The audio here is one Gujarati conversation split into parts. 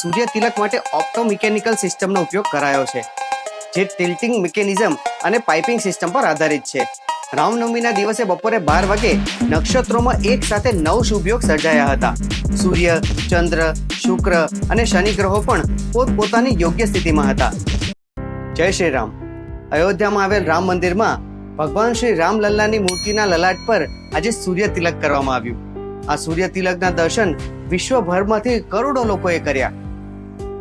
સૂર્ય તિલક માટે ઓપ્ટોમિકેનિકલ સિસ્ટમનો ઉપયોગ કરાયો છે, જે ટિલ્ટિંગ મિકેનિઝમ અને પાઇપિંગ સિસ્ટમ પર આધારિત છે. રામનવમીના દિવસે બપોરે બાર વાગે નક્ષત્રોમાં એક સાથે નવ શુભયોગ સર્જાયા હતા. સૂર્ય, ચંદ્ર, શુક્ર અને શનિ ગ્રહો પણ પોતપોતાની યોગ્ય સ્થિતિમાં હતા. જય શ્રી રામ. અયોધ્યામાં આવેલ રામ મંદિરમાં ભગવાન શ્રી રામલલ્લાની મૂર્તિના લલાટ પર આજે સૂર્ય તિલક કરવામાં આવ્યું. આ સૂર્ય તિલકના દર્શન વિશ્વભરમાંથી કરોડો લોકોએ કર્યા.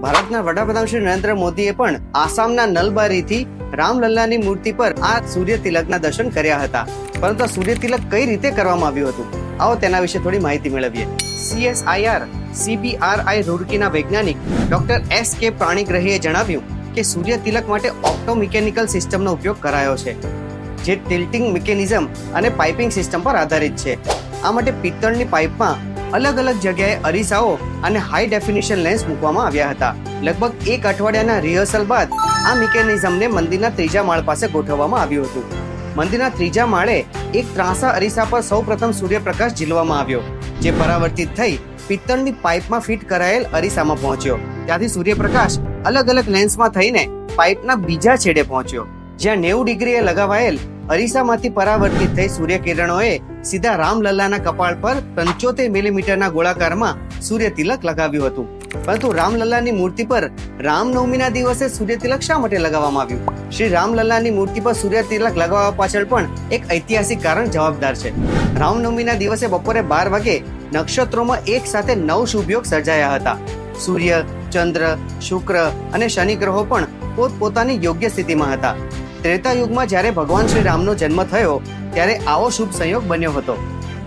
ભારતના વડાપ્રધાન શ્રી નરેન્દ્ર મોદીએ પણ આસામના નલબારીથી રામલલ્લાની મૂર્તિ પર આ સૂર્ય તિલકના દર્શન કર્યા હતા. પરંતુ સૂર્ય તિલક કઈ રીતે કરવામાં આવ્યું હતું? આવો તેના વિશે થોડી માહિતી મેળવીએ. સીએસઆઈઆર, સીબીઆરઆઈ રૂડકીના વૈજ્ઞાનિક ડોક્ટર એસ કે પ્રાણીગ્રહીએ જણાવ્યું કે સૂર્ય તિલક માટે ઓપ્ટોમિકેનિકલ સિસ્ટમનો ઉપયોગ કરાયો છે, જે ટિલ્ટિંગ મિકેનિઝમ અને પાઇપિંગ સિસ્ટમ પર આધારિત છે. આ માટે પિત્તળની પાઇપમાં અલગ અલગ જગ્યાએ અરીસાઓ અને હાઈ ડેફિનિશન લેન્સ મૂકવામાં આવ્યા હતા. લગભગ એક અઠવાડિયાના રિહર્સલ બાદ આ મિકેનિઝમને મંદિરના ત્રીજા માળ પાસે ગોઠવવામાં આવ્યું હતું. મંદિરના ત્રીજા માળે એક ત્રાંસા અરીસા પર સૌપ્રથમ સૂર્યપ્રકાશ ઝીલવામાં આવ્યો, જે પરાવર્તિત થઈ પિત્તળની પાઇપમાં ફિટ કરાયેલ અરીસામાં પહોંચ્યો. ત્યાંથી સૂર્યપ્રકાશ અલગ અલગ લેન્સમાં થઈને પાઇપના બીજા છેડે પહોંચ્યો, જ્યાં નેવું ડિગ્રીએ લગાવાયેલ અરીસામાંથી પરાવર્તિત થઈ સૂર્યકિરણોએ સીધા રામલલ્લાના કપાળ પર પંચોતેર મિલીમીટરના ગોળાકારમાં સૂર્ય તિલક લગાવ્યું હતું. પરંતુ રામલલ્લાની મૂર્તિ પર રામનવમીના દિવસે સૂર્ય તિલક શા માટે લગાવવામાં આવ્યું? શ્રી રામલલ્લાની મૂર્તિ પર સૂર્ય તિલક લગાવવા પાછળ પણ એક ઐતિહાસિક કારણ જવાબદાર છે. રામનવમીના દિવસે બપોરે બાર વાગે નક્ષત્રોમાં એક સાથે નવ શુભયોગ સર્જાયા હતા. સૂર્ય, ચંદ્ર, શુક્ર અને શનિ ગ્રહો પણ પોતપોતાની યોગ્ય સ્થિતિમાં હતા. ત્રેતા યુગમાં જ્યારે ભગવાન શ્રી રામનો જન્મ થયો ત્યારે આવો શુભ સંયોગ બન્યો હતો.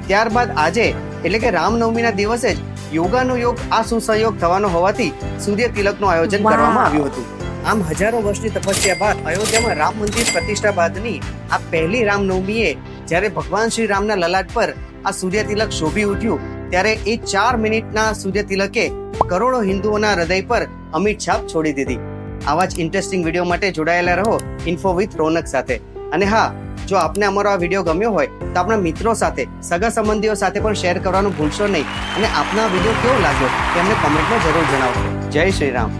ત્યારબાદ આજે એટલે કે રામનવમીના દિવસે જ યોગાનો યોગ આ સુસંયોગ થવાનો હોવાથી સૂર્ય તિલકનું આયોજન કરવામાં આવ્યું હતું. આમ હજારો વર્ષની તપસ્યા બાદ અયોધ્યામાં રામ મંદિર પ્રતિષ્ઠા બાદની આ પહેલી રામનવમીએ જ્યારે ભગવાન શ્રી રામના લલાટ પર આ સૂર્ય તિલક શોભી ઉઠ્યું ત્યારે એ ચાર મિનિટના સૂર્ય તિલકે કરોડો હિન્દુઓના હૃદય પર અમિત છાપ છોડી દીધી. આવા જ ઇન્ટરેસ્ટિંગ વીડિયો માટે જોડાયેલા રહો ઇન્ફો વિથ રોનક સાથે. અને હા, જો આપને અમારો આ વીડિયો ગમ્યો હોય, તો આપણા મિત્રો સાથે, સગા સંબંધીઓ સાથે પણ શેર કરવાનું ભૂલશો નહીં. અને આપના વીડિયો કેવો લાગ્યો, તે અમને કોમેન્ટમાં જરૂર જણાવજો. જય શ્રી રામ.